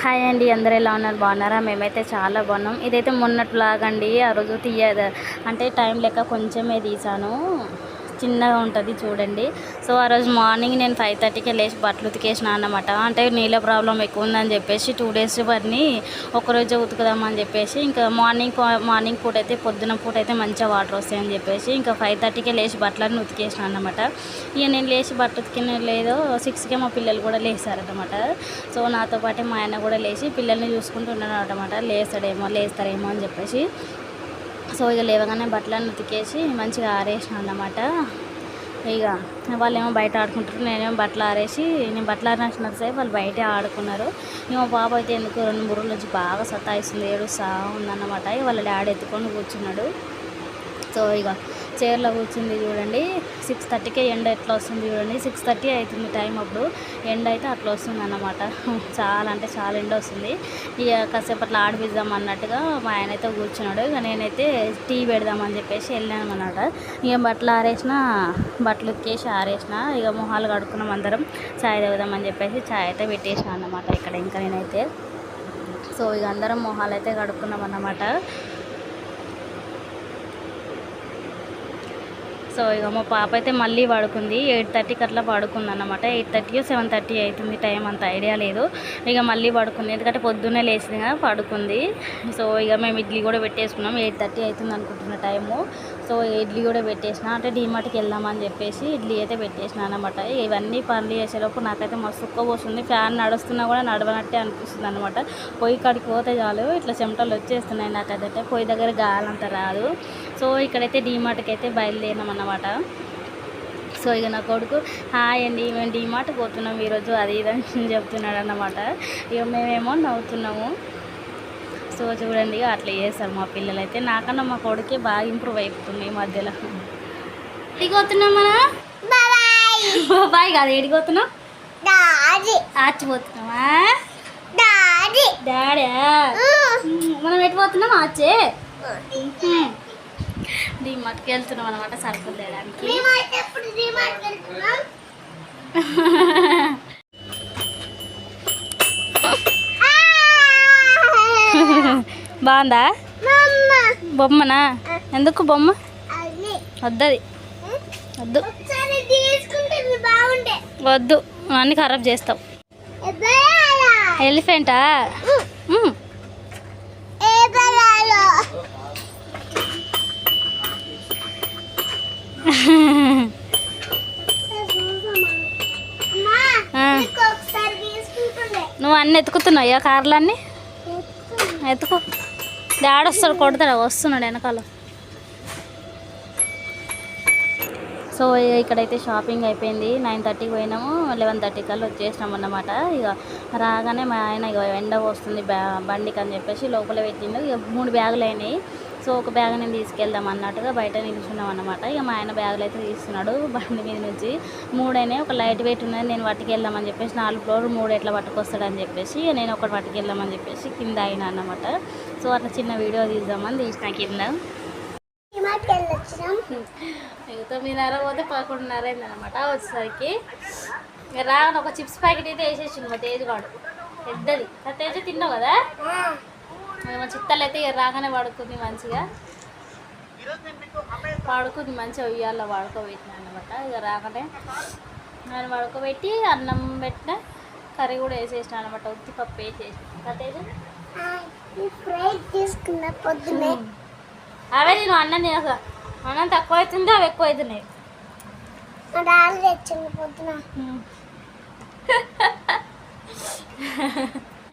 Hi అండి అందరూ ఎలా ఉన్నారు? బాగున్నారా? మేమైతే చాలా బాగున్నాం. ఇదైతే మొన్నట్లాగండి ఆ రోజు తీయ అంటే టైం లెక్క కొంచెమే తీసాను. చిన్నగా ఉంటుంది చూడండి. సో ఆ రోజు మార్నింగ్ నేను ఫైవ్ థర్టీకి లేచి బట్టలు ఉతికేసిన అన్నమాట. అంటే నీళ్ళ ప్రాబ్లం ఎక్కువ ఉందని చెప్పేసి టూ డేస్ వాటిని ఒకరోజే ఉతుకుదామని చెప్పేసి ఇంకా మార్నింగ్ మార్నింగ్ పూట అయితే పొద్దున పూట అయితే మంచిగా వాటర్ వస్తాయని చెప్పేసి ఇంకా ఫైవ్ థర్టీకే లేచి బట్టలన్నీ ఉతికేసిన అన్నమాట. ఇక నేను లేచి బట్టలు ఉతికిన లేదో సిక్స్కే మా పిల్లలు కూడా లేచారనమాట సో నాతో పాటే మా ఆయన కూడా లేచి పిల్లల్ని చూసుకుంటూ ఉన్నాడు అనమాట లేస్తాడేమో లేస్తారేమో అని చెప్పేసి సో ఇక లేవగానే బట్టలన్నీ ఉతికేసి మంచిగా ఆరేసిన అన్నమాట. ఇక ఏమో బయట ఆడుకుంటారు నేనేమో బట్టలు ఆరేసి నేను బట్టలు ఆరేసిన సేపు వాళ్ళు బయటే ఆడుకున్నారు. ఇక పాప అయితే ఎందుకు రెండు మూడు రోజుల నుంచి బాగా సతాయిస్తుంది ఏడుస్తా ఉందన్నమాట. వాళ్ళ డాడీ ఎత్తుకొని కూర్చున్నాడు. సో ఇక చైర్లో కూర్చుంది చూడండి. సిక్స్ థర్టీకే ఎండ ఎట్లా వస్తుంది చూడండి. సిక్స్ థర్టీ అవుతుంది టైం అప్పుడు. ఎండ అయితే అట్లా వస్తుంది అన్నమాట. చాలా అంటే చాలా ఎండ వస్తుంది. ఇక కాసేపు అట్లా ఆడిపిద్దాం అన్నట్టుగా మా ఆయన అయితే కూర్చున్నాడు. ఇక నేనైతే టీ పెడదామని చెప్పేసి వెళ్ళాను అన్నమాట. ఇక బట్టలు ఆరేసిన బట్టలు ఉతికేసి ఆరేసిన ఇక మొహాలు కడుక్కున్నాం అందరం. చాయ్ తాగుదామని చెప్పేసి చాయ్ అయితే పెట్టేసాను అన్నమాట ఇక్కడ ఇంకా నేనైతే. సో ఇక అందరం మొహాలు అయితే కడుక్కున్నాం అన్నమాట. సో ఇక మా పాప అయితే మళ్ళీ పడుకుంది. ఎయిట్ థర్టీకి అట్లా పడుకుంది అనమాట ఎయిట్ థర్టీ సెవెన్ థర్టీ అవుతుంది టైం అంత ఐడియా లేదు. ఇక మళ్ళీ పడుకుంది. ఎందుకంటే పొద్దున్నే లేచింది కదా పడుకుంది. సో ఇక మేము ఇడ్లీ కూడా పెట్టేసుకున్నాం. ఎయిట్ థర్టీ అవుతుంది అనుకుంటున్న టైము. సో ఇడ్లీ కూడా పెట్టేసిన. అంటే డీమార్ట్కి వెళ్దామని చెప్పేసి ఇడ్లీ అయితే పెట్టేసిన అనమాట ఇవన్నీ పనులు చేసేలోపు నాకైతే మస్తు పోస్తుంది. ఫ్యాన్ నడుస్తున్నా కూడా నడవనట్టే అనిపిస్తుంది అనమాట పొయ్యి కాడికి పోతే చాలు. ఇట్లా చెమటలు వచ్చేస్తున్నాయి నాకైతే. పొయ్యి దగ్గర గాలంత రాదు. సో ఇక్కడైతే డీమార్ట్కి అయితే బయలుదేరినాం అన్నమాట. సో ఇక నా కొడుకు హాయ్ అండి మేము డీమార్ట్ పోతున్నాం ఈరోజు అది ఇది అని చెప్తున్నాడు అన్నమాట. ఇక మేమేమో నవ్వుతున్నాము. సో చూడండి అట్లా చేస్తారు మా పిల్లలు అయితే నాకన్నా మా కొడుకే బాగా ఇంప్రూవ్ అయిపోతుంది ఈ మధ్యలో. ఎడిగిపోతున్నాం మన బాయ్ కాదు ఎడిగిపోతున్నాం ఆచిపోతున్నామా డాడీ. మనం ఎట్టిపోతున్నాం ఆచే? డీమార్ట్కి వెళ్తున్నాం అనమాట సరుకులు తేయడానికి బాగుందా? బొమ్మనా? ఎందుకు బొమ్మ? వద్దది. వద్దు. వద్దు. అన్నీ ఖరాబ్ చేస్తావు ఎలిఫెంటా? నువ్వు అన్నీ ఎత్తుకుతున్నావు కార్లన్నీ? ఎత్తుకో. డాడీ వస్తాడు కొడతాడు వస్తున్నాడు వెనకాల. సో ఇక్కడైతే షాపింగ్ అయిపోయింది. నైన్ థర్టీకి పోయినాము లెవెన్ థర్టీ కల్లా వచ్చేసినాం అన్నమాట. ఇక రాగానే మా ఆయన ఇక ఎండ వస్తుంది బ్యా బండికి అని చెప్పేసి లోపల పెట్టిండు. ఇక మూడు బ్యాగులు అయినాయి. సో ఒక బ్యాగ్ నేను తీసుకెళ్దాం అన్నట్టుగా బయట నిల్చున్నాం అనమాట ఇక మా ఆయన బ్యాగులు అయితే తీస్తున్నాడు బండి మీద నుంచి. మూడైనాయి ఒక లైట్ వెయిట్ ఉన్నది నేను పట్టుకెళ్దామని చెప్పేసి నాలుగు ఫ్లోర్ మూడు ఎట్లా పట్టుకొస్తాడని చెప్పేసి నేను ఒకటి పట్టుకెళ్దామని చెప్పేసి కింద అయినా అన్నమాట. సో అట్లా చిన్న వీడియో తీద్దామని తీసిన కింద. ఇక తొమ్మిదిన్నర పోతే పదకొండున్నర అయిందనమాట వచ్చేసరికి. రాగానే ఒక చిప్స్ ప్యాకెట్ అయితే వేసేసిండు మా తేజ్ వాడు పెద్దది తేజ్ తిన్నావు కదా? మా చిత్తలు అయితే ఇక రాగానే పడుకుంది మంచిగా. పడుకుంది మంచిగా ఉయ్యాల్లో పడుకోబెట్టిన అనమాట ఇక రాగానే నేను పడుకోబెట్టి అన్నం పెట్టిన కర్రీ కూడా వేసేసిన అనమాట ఉత్తి పప్పు వేసేసి తీసుకున్న పొద్దునే అవే నేను అన్నం తినక. అన్నం తక్కువ అవుతుంది అవి ఎక్కువ అవుతున్నాయి పొద్దున.